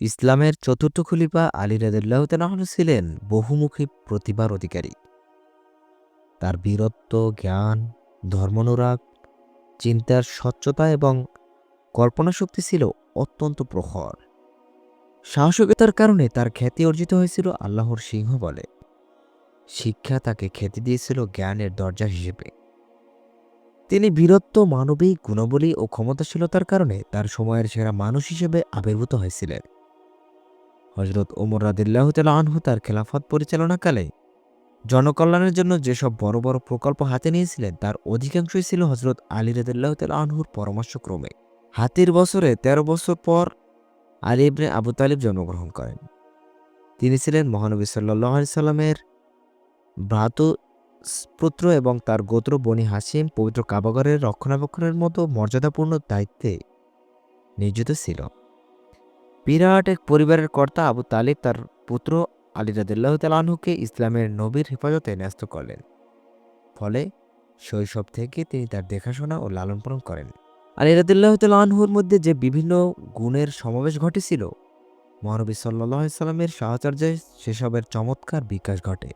ইসলামের চতুর্থ খলিফা আলী রাদিল্লাহ তালাহন ছিলেন বহুমুখী প্রতিভার অধিকারী। তার বীরত্ব, জ্ঞান, ধর্মানুরাগ, চিন্তার স্বচ্ছতা এবং কল্পনাশক্তি ছিল অত্যন্ত প্রখর। সাহসিকতার কারণে তার খ্যাতি অর্জিত হয়েছিল আল্লাহর সিংহ বলে। শিক্ষা তাকে খ্যাতি দিয়েছিল জ্ঞানের দরজা হিসেবে। তিনি বীরত্ব, মানবিক, গুণাবলী ও ক্ষমতাশীলতার কারণে তার সময়ের সেরা মানুষ হিসেবে আবির্ভূত হয়েছিলেন। হজরত ওমর রাদিল্লাহ আনহু তার খেলাফত পরিচালনাকালে জনকল্যাণের জন্য যেসব বড় বড় প্রকল্প হাতে নিয়েছিলেন, তার অধিকাংশই ছিল হজরত আলী রাদিল্লাহ আনহুর পরামর্শক্রমে। হাতির বছরে ১৩ বছর পর আলী ইবনে আবু তালিব জন্মগ্রহণ করেন। তিনি ছিলেন মহানবী সাল্লাহ সাল্লামের ভ্রাতু পুত্র এবং তার গোত্র বনি হাসিম পবিত্র কাবাগরের রক্ষণাবেক্ষণের মতো মর্যাদাপূর্ণ দায়িত্বে নিয়োজিত ছিল। বিরাট এক পরিবারের কর্তা আবু তালিব তার পুত্র আলী রাদিল্লাহ তালাহুকে ইসলামের নবীর হেফাজতে ন্যস্ত করলেন। ফলে শৈশব থেকে তিনি তার দেখাশোনা ও লালন পালন করেন। আলী রাদিল্লাহ তালাহুর মধ্যে যে বিভিন্ন গুণের সমাবেশ ঘটেছিল, মহানবী সাল্লাহ সাল্লামের সাহচর্যে সেসবের চমৎকার বিকাশ ঘটে।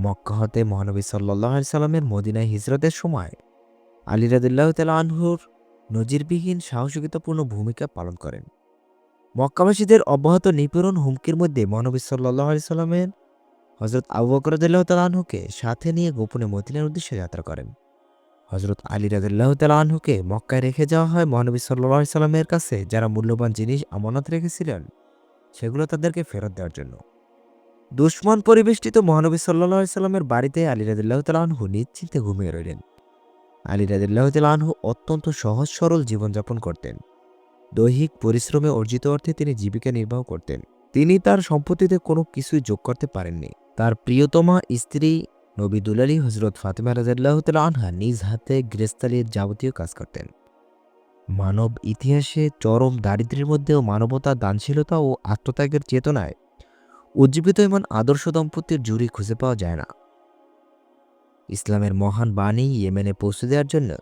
মক্কা হতে মহানবী সাল্লাহ সাল্লামের মদিনায় হিজরতের সময় আলী রাদিল্লাহ তালা আনহুর নজিরবিহীন সাহসিকতাপূর্ণ ভূমিকা পালন করেন। মক্কাবাসীদের অব্যাহত নিপীড়ন হুমকির মধ্যে মহানবী সাল্লাহ সাল্লামের হজরত আবু বকর আনহুকে সাথে নিয়ে গোপনে মদিনার উদ্দেশ্যে যাত্রা করেন। হজরত আলী রাদিল্লাহ তালা আনহুকে মক্কায় রেখে যাওয়া হয় মহানবী সাল্লাহ সাল্লামের কাছে যারা মূল্যবান জিনিস আমানত রেখেছিলেন, সেগুলো তাদেরকে ফেরত দেওয়ার জন্য। দুশ্মন পরিবেষ্টিত মহানবী সাল্লাহ সাল্লামের বাড়িতে আলী রাদিল্লাহ তালাহু নিশ্চিন্তে ঘুমিয়ে রইলেন। আলী রাদিল্লাহ তালাহু অত্যন্ত সহজ সরল জীবনযাপন করতেন। দৈহিক পরিশ্রমে অর্জিত অর্থে তিনি জীবিকা নির্বাহ করতেন। তিনি তার সম্পত্তিতে কোনো কিছুই যোগ করতে পারেননি। তার প্রিয়তমা স্ত্রী নবী দুলালী হজরত ফাতেমা রাজাল্লাহ আনহা নিজ হাতে গৃহস্থালির যাবতীয় কাজ করতেন। মানব ইতিহাসে চরম দারিদ্র্যের মধ্যেও মানবতা দানশীলতা ও আত্মত্যাগের চেতনায় উজ্জীবিত এমন আদর্শ দম্পতির জুড়ি খুঁজে পাওয়া যায় না। ইসলামের মহান বাণী ইয়েমেনে পৌঁছে দেওয়ার জন্য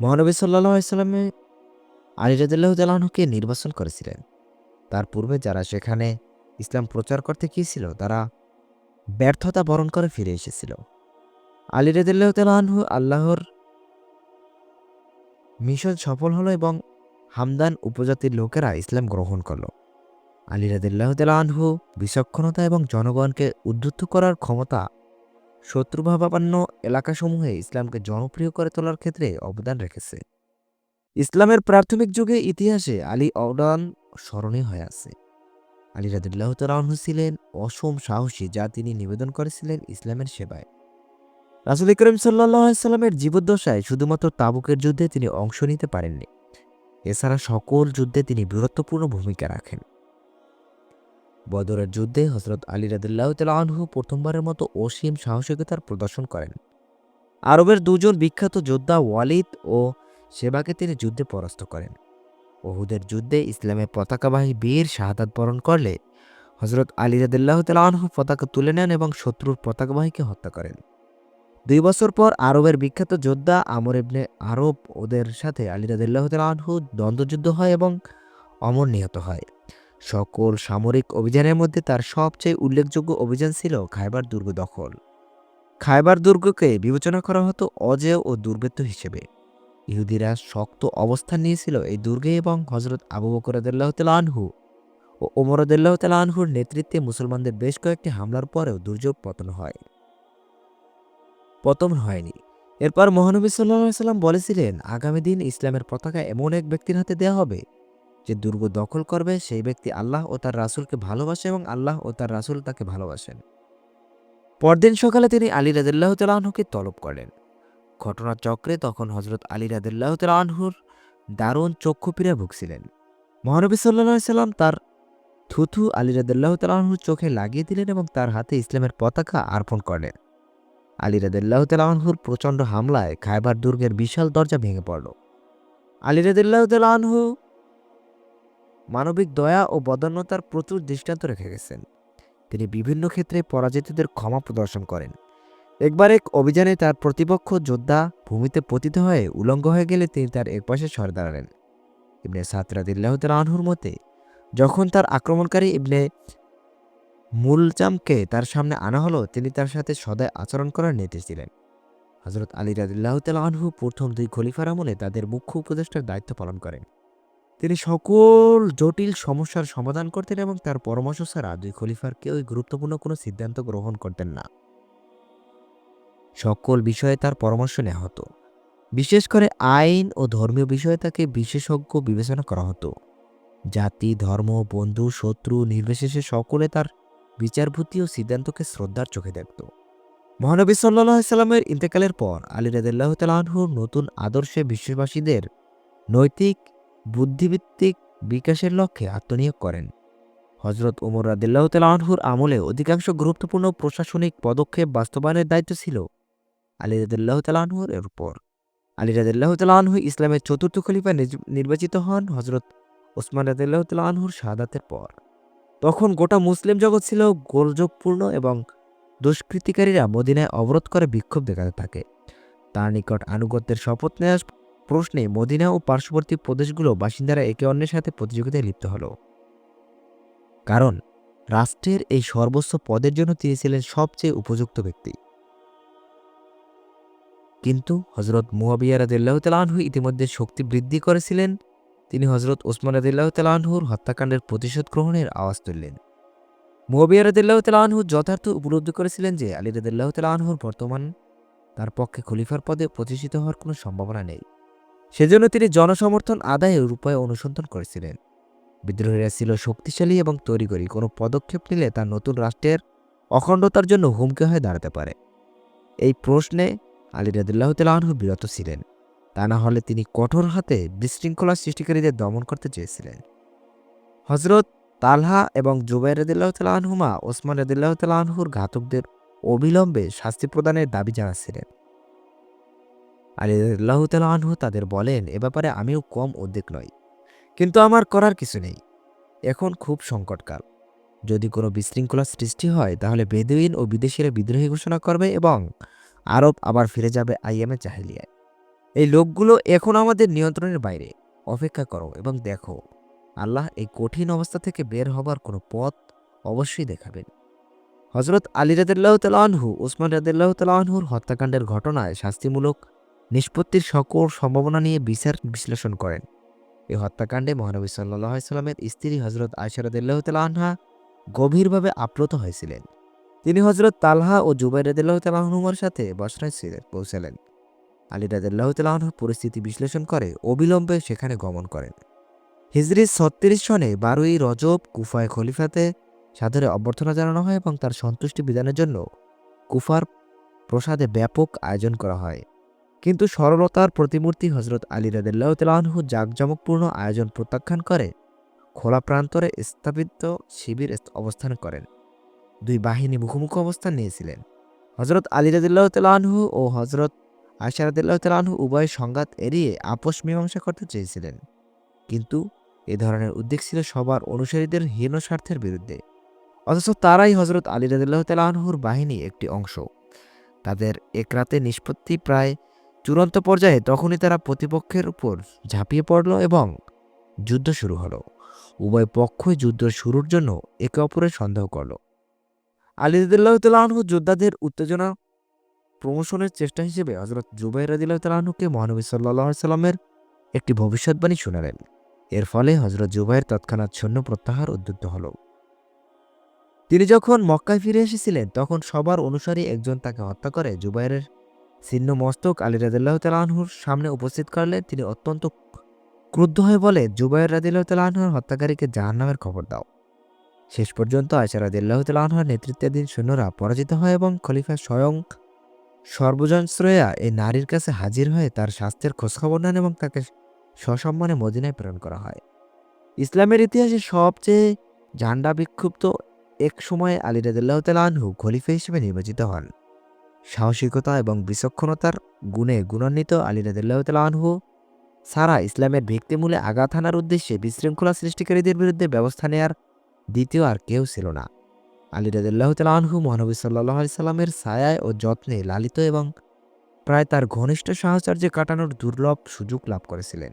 মহানবী সাল্লাহ ইসলামে আলী রাদিল্লাহ তালাহকে নির্বাচন করেছিলেন। তার পূর্বে যারা সেখানে ইসলাম প্রচার করতে গিয়েছিল, তারা ব্যর্থতা বরণ করে ফিরে এসেছিল। আলী রাদিল্লাহ তালাহু আল্লাহর মিশন সফল হলো এবং হামদান উপজাতির লোকেরা ইসলাম গ্রহণ করল। আলী রাদিল্লাহ আনহু বিচক্ষণতা এবং জনগণকে উদ্ধুত্ত করার ক্ষমতা শত্রুভাবাপন্ন এলাকাসমূহে ইসলামকে জনপ্রিয় করে তোলার ক্ষেত্রে অবদান রেখেছে। ইসলামের প্রাথমিক যুগে ইতিহাসে আলী অবদান স্মরণীয় হয়ে আছে। আলী রাদিল্লাহ তালাহু ছিলেন অসম সাহসী যা তিনি নিবেদন করেছিলেন ইসলামের সেবায়। রাসুল করিম সাল্লামের জীবদ্দশায় শুধুমাত্র তাবুকের যুদ্ধে তিনি অংশ নিতে পারেননি, এছাড়া সকল যুদ্ধে তিনি বীরত্বপূর্ণ ভূমিকা রাখেন। বদরের যুদ্ধে হজরত আলী রাদিল্লাহ আনহু প্রথমবারের মতো অসীম সাহসিকতার প্রদর্শন করেন। আরবের দুজন বিখ্যাত যোদ্ধা ওয়ালিদ ও সেবাকে তিনি যুদ্ধে পরাস্ত করেন। ওহুদের যুদ্ধে ইসলামের পতাকাবাহী বীর শাহাদাত বরণ করলে হজরত আলী রাদিল্লাহ আনহু পতাকা তুলে নেন এবং শত্রুর পতাকাবাহীকে হত্যা করেন। দুই বছর পর আরবের বিখ্যাত যোদ্ধা আমর ইবনে আরব ওদের সাথে আলী রাদিল্লাহ আনহু দ্বন্দ্বযুদ্ধ হয় এবং অমর নিহত হয়। সকল সামরিক অভিযানের মধ্যে তার সবচেয়ে উল্লেখযোগ্য অভিযান ছিল খাইবার দুর্গ দখল। খাইবার দুর্গকে বিবেচনা করা হতো অজেয় ও দুর্বৃত্ত হিসেবে। ইহুদিরা শক্ত অবস্থান নিয়েছিল এই দুর্গে এবং হজরত আবু বকর আনহু ও ওমর আনহুর নেতৃত্বে মুসলমানদের বেশ কয়েকটি হামলার পরেও দুর্যোগ পতন হয়। পতন হয়নি। এরপর মহানবী সাল্লাহ সাল্লাম বলেছিলেন, আগামী দিন ইসলামের পতাকা এমন এক ব্যক্তির হাতে দেওয়া হবে, যে দুর্গ দখল করবে, সেই ব্যক্তি আল্লাহ ও তার রাসুলকে ভালোবাসে এবং আল্লাহ ও তার রাসুল তাকে ভালোবাসেন। পরদিন সকালে তিনি আলী রাদিল্লাহ তালাহুকে তলব করেন ঘটনাচক্রে তখন হজরত আলী রাদিল্লাহ তালাহুর দারুণ চক্ষু পীড়া ভুগছিলেন। মহানবী সাল্লাহ সাল্লাম তার থুথু আলী রাদিল্লাহ তালাহুর চোখে লাগিয়ে দিলেন এবং তার হাতে ইসলামের পতাকা অর্পণ করলেন। আলী রাদিল্লাহ তালাহুর প্রচণ্ড হামলায় খাইবার দুর্গের বিশাল দরজা ভেঙে পড়ল। আলী রাদিল্লাহ তালাহু মানবিক দয়া ও বদান্যতার প্রচুর দৃষ্টান্ত রেখে গেছেন। তিনি বিভিন্ন ক্ষেত্রে পরাজিতদের ক্ষমা প্রদর্শন করেন। একবার এক অভিযানে তার প্রতিপক্ষ যোদ্ধা ভূমিতে পতিত হয়ে উলঙ্গ হয়ে গেলে তিনি তার এক পাশে সরে দাঁড়ালেন। ইবনে সাতরাদিল্লাহ আনহুর মতে, যখন তার আক্রমণকারী ইবনে মুলজামকে তার সামনে আনা হলো, তিনি তার সাথে সদায় আচরণ করার নির্দেশ দিলেন। হজরত আলী রাদিল্লাহ আনহু প্রথম দুই খলিফার আমলে তাদের মুখ্য উপদেষ্টার দায়িত্ব পালন করেন। তিনি সকল জটিল সমস্যার সমাধান করতেন এবং তার পরামর্শ ছাড়া দুই খলিফার কেউই গুরুত্বপূর্ণ কোনো সিদ্ধান্ত গ্রহণ করতেন না। সকল বিষয়ে তার পরামর্শ নেওয়া হতো। বিশেষ করে আইন ও ধর্মীয় বিষয়ে তাকে বিশেষজ্ঞ বিবেচনা করা হতো। জাতি, ধর্ম, বন্ধু, শত্রু, নির্বিশেষে সকলে তার বিচারভূতি ও সিদ্ধান্তকে শ্রদ্ধার চোখে দেখত। মহানবী সাল্লাহ সাল্লামের ইন্তেকালের পর আলী রাদিল্লাহ তালাহুর নতুন আদর্শে বিশ্ববাসীদের নৈতিক বুদ্ধিভিত্তিক বিকাশের লক্ষ্যে আত্মনিয়োগ করেন। হজরত ওমর রাদিল্লাহ তালাহুর আমলে অধিকাংশ গুরুত্বপূর্ণ প্রশাসনিক পদক্ষেপ বাস্তবায়নের দায়িত্ব ছিল আলী রাদিল্লাহ তালাহুর এর উপর আলী রাদিল্লাহ তালাহু ইসলামের চতুর্থ খলিফা নির্বাচিত হন হজরত ওসমান রাদিল্লাহ তালাহুর শাহাদাতের পর। তখন গোটা মুসলিম জগৎ ছিল গোলযোগপূর্ণ এবং দুষ্কৃতিকারীরা মদিনায় অবরোধ করে বিক্ষোভ দেখাতে থাকে। তার নিকট আনুগত্যের শপথ নেওয়ার প্রশ্নে মদিনা ও পার্শ্ববর্তী প্রদেশগুলো বাসিন্দারা একে অন্যের সাথে প্রতিযোগিতায় লিপ্ত হল। কারণ, রাষ্ট্রের এই সর্বোচ্চ পদের জন্য তিনি ছিলেন সবচেয়ে উপযুক্ত ব্যক্তি। কিন্তু হজরত মুয়াবিয়া রাদিল্লাহ তালাহু ইতিমধ্যে শক্তি বৃদ্ধি করেছিলেন। তিনি হজরত ওসমান রাদিল্লাহ তালাহুর হত্যাকাণ্ডের প্রতিশোধ গ্রহণের আওয়াজ তুললেন। মুয়াবিয়া রাদিল্লাহ তালাহু যথার্থ উপলব্ধি করেছিলেন যে আলী রাদিল্লাহ তালাহুর বর্তমান তার পক্ষে খলিফার পদে প্রতিষ্ঠিত হওয়ার কোনো সম্ভাবনা নেই। সেজন্য তিনি জনসমর্থন আদায়ের উপায় অনুসন্ধান করেছিলেন। বিদ্রোহীরা ছিল শক্তিশালী এবং তৈরিগরি কোনো পদক্ষেপ নিলে তার নতুন রাষ্ট্রের অখণ্ডতার জন্য হুমকি হয়ে দাঁড়াতে পারে। এই প্রশ্নে আলী রাদিল্লাহ তালাহু বিরত ছিলেন। তা না হলে তিনি কঠোর হাতে বিশৃঙ্খলা সৃষ্টিকারীদের দমন করতে চেয়েছিলেন। হজরত তালহা এবং জুবাই রদিল্লাহ তালাহুমা ওসমান রদিল্লাহ তালাহুর ঘাতকদের অবিলম্বে শাস্তি প্রদানের দাবি জানাচ্ছিলেন। আলী রদিল্লাহ তালাহু তাদের বলেন, এ ব্যাপারে আমিও কম উদ্বেগ নই, কিন্তু আমার করার কিছু নেই। এখন খুব সংকটকাল। যদি কোনো বিশৃঙ্খলা সৃষ্টি হয়, তাহলে বেদুইন ও বিদেশিরা বিদ্রোহী ঘোষণা করবে এবং আরব আবার ফিরে যাবে আইএমএ জাহিলিয়ায়। এই লোকগুলো এখন আমাদের নিয়ন্ত্রণের বাইরে। অপেক্ষা করো এবং দেখো, আল্লাহ এই কঠিন অবস্থা থেকে বের হবার কোনো পথ অবশ্যই দেখাবেন। হজরত আলী রাদিল্লাহ তালাহু ওসমান রাদিল্লাহ তালাহুর হত্যাকাণ্ডের ঘটনায় শাস্তিমূলক নিষ্পত্তির সকল সম্ভাবনা নিয়ে বিচার বিশ্লেষণ করেন। এই হত্যাকাণ্ডে মহানবী সাল্লাহ সাল্লামের স্ত্রী হজরত আয়সা রাদিল্লাহ তালাহা গভীরভাবে আপ্লুত হয়েছিলেন। তিনি হজরত তালহা ও জুবাই রাদিল্লাহ তালাহনুমার সাথে বসরায় ছিলেন পৌঁছালেন। আলী রাদিল্লাহ তালাহ পরিস্থিতি বিশ্লেষণ করে অবিলম্বে সেখানে গমন করেন। হিজরি ছত্রিশ সনে বারোই রজব কুফায় খলিফাতে সাদরে অভ্যর্থনা জানানো হয় এবং তার সন্তুষ্টি বিধানের জন্য কুফার প্রসাদে ব্যাপক আয়োজন করা হয়। কিন্তু সরলতার প্রতিমূর্তি হজরত আলী রাদিল্লাহ তালাহু জাঁকজমকপূর্ণ আয়োজন প্রত্যাখ্যান করে খোলা প্রান্তরে স্থাপিত শিবির অবস্থান করেন। দুই বাহিনী মুখোমুখি অবস্থান নিয়েছিলেন। হজরত আলী রাদিল্লাহ তালাহু ও হজরত আয়সা রাদিল্লাহ তালাহু উভয় সংঘাত এড়িয়ে আপোষ মীমাংসা করতে চেয়েছিলেন। কিন্তু এ ধরনের উদ্বেগ ছিল সবার অনুসারীদের হীন স্বার্থের বিরুদ্ধে। অথচ তারাই হজরত আলী রাদিল্লাহ তালাহুর বাহিনী একটি অংশ। তাদের এক রাতে নিষ্পত্তি প্রায় চূড়ান্ত পর্যায়ে তখনই তারা প্রতিপক্ষের উপর ঝাঁপিয়ে পড়ল এবং যুদ্ধ শুরু হলো। উভয় পক্ষই যুদ্ধ শুরুর জন্য একে অপরের সন্দেহ করল। আলী রাদিল্লাহ যোদ্ধাদের উত্তেজনা প্রমোশনের চেষ্টা হিসেবে হজরত জুবাই রাদিল্লাহ তালাহুকে মহানবী সাল্লাহ সাল্লামের একটি ভবিষ্যৎবাণী শোনালেন। এর ফলে হজরত জুবাইর তৎক্ষণাৎ সৈন্য প্রত্যাহার উদ্যুক্ত হল। তিনি যখন মক্কায় ফিরে এসেছিলেন, তখন সবার অনুসারী একজন তাকে হত্যা করে। জুবাইরের ছিন্ন মস্তক আলী রাদিল্লাহ তালাহুর সামনে উপস্থিত করলে তিনি অত্যন্ত ক্রুদ্ধ হয়ে বলে, জুবাইর রাদিল্লাহ তালাহুর হত্যাকারীকে জাহান্নামের খবর দাও। শেষ পর্যন্ত আয়সা রাদিল্লাহ তালাহুর নেতৃত্বাধীন সৈন্যরা পরাজিত হয় এবং খলিফা স্বয়ং সর্বজন শ্রেয়া এই নারীর কাছে হাজির হয়ে তার স্বাস্থ্যের খোঁজখবর নেন এবং তাকে সসম্মানে মদিনায় প্রেরণ করা হয়। ইসলামের ইতিহাসে সবচেয়ে ঝান্ডা বিক্ষুব্ধ এক সময়ে আলী রাদিল্লাহ তালাহু খলিফা হিসেবে নির্বাচিত হন। সাহসিকতা এবং বিচক্ষণতার গুণে গুণান্বিত আলী রাদিল্লাহ তালাহু সারা ইসলামের ভিত্তিমূলে আঘাত হানার উদ্দেশ্যে বিশৃঙ্খলা সৃষ্টিকারীদের বিরুদ্ধে ব্যবস্থা নেয়ার দ্বিতীয় আর কেউ ছিল না। আলী রাদিল্লাহ তালাহু মহানবী সাল্লাহ সাল্লামের ছায়ায় ও যত্নে লালিত এবং প্রায় তার ঘনিষ্ঠ সাহচর্যে কাটানোর দুর্লভ সুযোগ লাভ করেছিলেন।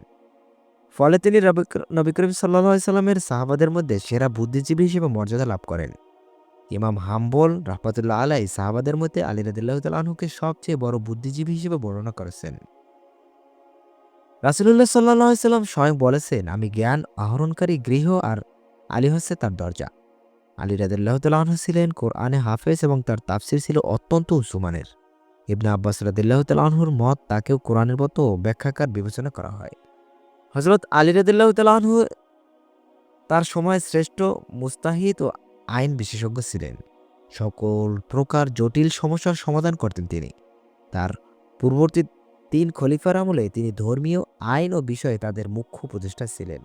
ফলে তিনি নবী করিম সাল্লাহ সাল্লামের সাহাবাদের মধ্যে সেরা বুদ্ধিজীবী হিসেবে মর্যাদা লাভ করেন। ইমাম হাম্বল রাহমাতুল্লাহ আলাই সাহাবাদের মধ্যে আলী রাদিল্লাহ তালাহুকে সবচেয়ে বড় বুদ্ধিজীবী হিসেবে বর্ণনা করেছেন। রাসুলুল্লাহ সাল্লাহ সাল্লাম স্বয়ং বলেছেন, আমি জ্ঞান আহরণকারী গৃহ আর আলী হচ্ছে তার দরজা। আলী রাদিল্লাহ তালাহু ছিলেন কোরআনে হাফেজ এবং তার তাফসির ছিল অত্যন্ত উঁচুমানের ইবনে আব্বাস রাদিল্লাহ তালাহুর মত তাকেও কোরআনের মতো ব্যাখ্যাকার বিবেচনা করা হয়। হজরত আলী রাদিল্লাহ তালাহু তার সময় শ্রেষ্ঠ মুস্তাহিদ ও আইন বিশেষজ্ঞ ছিলেন। সকল প্রকার জটিল সমস্যার সমাধান করতেন তিনি। তার পূর্ববর্তী তিন খলিফার আমলে তিনি ধর্মীয় আইন ও বিষয়ে তাদের মুখ্য উপদেষ্টা ছিলেন।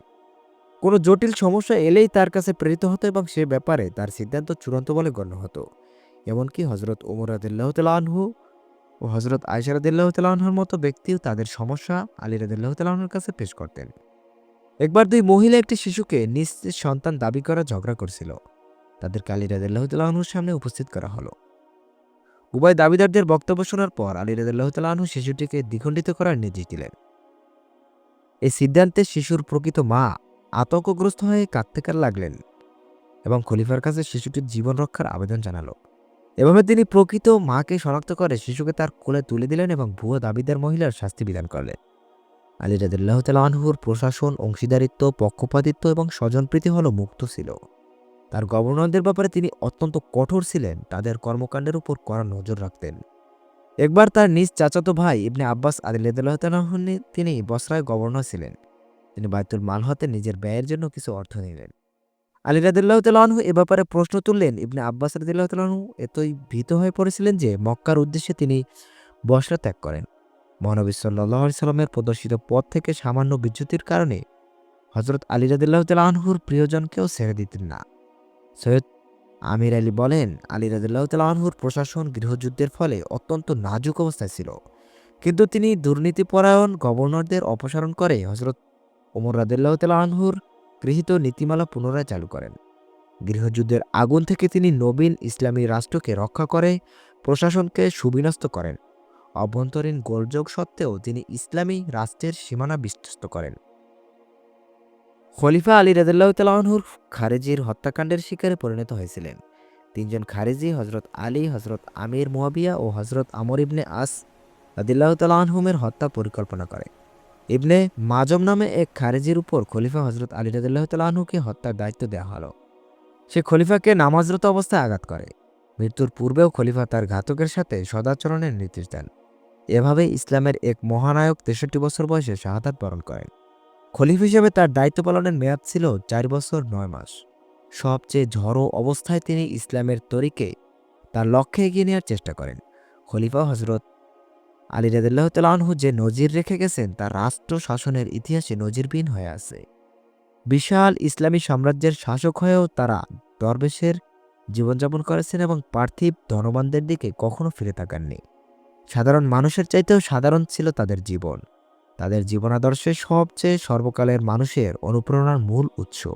কোনো জটিল সমস্যা এলেই তার কাছে প্রেরিত হতো এবং সে ব্যাপারে তার সিদ্ধান্ত চূড়ান্ত বলে গণ্য হতো। এমনকি হজরত ওমর আদিল্লাহ আনহু ও হজরত আয়সা রাদিল্লাহ তালাহুর মতো ব্যক্তিও তাদের সমস্যা আলী রাদিল্লাহ তালাহুর কাছে পেশ করতেন। একবার দুই মহিলা একটি শিশুকে নিজ সন্তান দাবি করা ঝগড়া করছিল। তাদের আলী রাদিল্লাহ তালাহুর সামনে উপস্থিত করা হলো। উভয় দাবিদারদের বক্তব্য শোনার পর আলী রাদিল্লাহ তালাহু শিশুটিকে দ্বিখণ্ডিত করার নির্দেশ দিলেন। এই সিদ্ধান্তে শিশুর প্রকৃত মা আতঙ্কগ্রস্ত হয়ে কাঁদতে কার লাগলেন এবং খলিফার কাছে শিশুটির জীবন রক্ষার আবেদন জানালো। এভাবে তিনি প্রকৃত মাকে শনাক্ত করে শিশুকে তার কোলে তুলে দিলেন এবং ভুয়ো দাবিদার মহিলার শাস্তি বিধান করলেন। আলী রাদিল্লাহ তালাহুর প্রশাসন, অংশীদারিত্ব, পক্ষপাতিত্ব এবং স্বজনপ্রীতি হল মুক্ত ছিল। তার গভর্নরদের ব্যাপারে তিনি অত্যন্ত কঠোর ছিলেন, তাদের কর্মকাণ্ডের উপর কড়া নজর রাখতেন। একবার তার নিজ চাচাতো ভাই ইবনে আব্বাস আদিল্লাহ তালাহনি তিনি বসরায় গভর্নর ছিলেন। তিনি বায়তুল মাল হতে নিজের ব্যয়ের জন্য কিছু অর্থ নিলেন। আলী রাদিল্লাহ তালাহু এ ব্যাপারে প্রশ্ন তুললেন, ইবনে আব্বাস রাদিল্লাহ তালাহু এতই ভীত হয়ে পড়েছিলেন যে মক্কার উদ্দেশ্যে তিনি বসরা ত্যাগ করেন। মহানবী সাল্লাহ সাল্লামের প্রদর্শিত পথ থেকে সামান্য বিচ্যুতির কারণে হজরত আলী রাদিল্লাহ তালাহুর প্রিয়জনকেও ছেড়ে দিতেন না। সৈয়দ আমির আলী বলেন, আলী রাদিল্লাহ তালাহুর প্রশাসন গৃহযুদ্ধের ফলে অত্যন্ত নাজুক অবস্থায় ছিল। কিন্তু তিনি দুর্নীতিপরায়ণ গভর্নরদের অপসারণ করে হজরত ওমর রাদিল্লাহ তালাহুর গৃহীত নীতিমালা পুনরায় চালু করেন। গৃহযুদ্ধের আগুন থেকে তিনি নবীন ইসলামী রাষ্ট্রকে রক্ষা করে প্রশাসনকে সুবিন্যস্ত করেন। অভ্যন্তরীণ গোলযোগ সত্ত্বেও তিনি ইসলামী রাষ্ট্রের সীমানা বিস্তৃত করেন। খলিফা আলী রাদিল্লাহ তালাহুর খারেজির হত্যাকাণ্ডের শিকারে পরিণত হয়েছিলেন। তিনজন খারেজি হজরত আলী হজরত আমির মুয়াবিয়া ও হজরত আমর ইবনে আস রাদিল্লাহ তালাহুমের হত্যা পরিকল্পনা করে। ইবনে মাজম নামে এক খারেজির উপর খলিফা হজরত আলী রাদিল্লাহ তালাহুকে হত্যার দায়িত্ব দেওয়া হলো। সে খলিফাকে নামাজরত অবস্থায় আঘাত করে। মৃত্যুর পূর্বেও খলিফা তার ঘাতকের সাথে সদাচরণের নির্দেশ দেন। এভাবে ইসলামের এক মহানায়ক তেষট্টি বছর বয়সে শাহাদাত বরণ করেন। খলিফ হিসেবে তার দায়িত্ব পালনের মেয়াদ ছিল চার বছর নয় মাস। সবচেয়ে ঝড়ো অবস্থায় তিনি ইসলামের তরিকে তার লক্ষ্যে এগিয়ে নেওয়ার চেষ্টা করেন। খলিফা হজরত আলী রাদিল্লাহ তালাহু যে নজির রেখে গেছেন, তা রাষ্ট্র শাসনের ইতিহাসে নজিরবিহীন হয়ে আছে। বিশাল ইসলামী সাম্রাজ্যের শাসক হয়েও তারা দরবেশের জীবনযাপন করেছেন এবং পার্থিব ধনবানদের দিকে কখনো ফিরে তাকাননি। সাধারণ মানুষের চাইতেও সাধারণ ছিল তাদের জীবন। তাদের জীবনাদর্শে সবচেয়ে সর্বকালের মানুষের অনুপ্রেরণার মূল উৎস।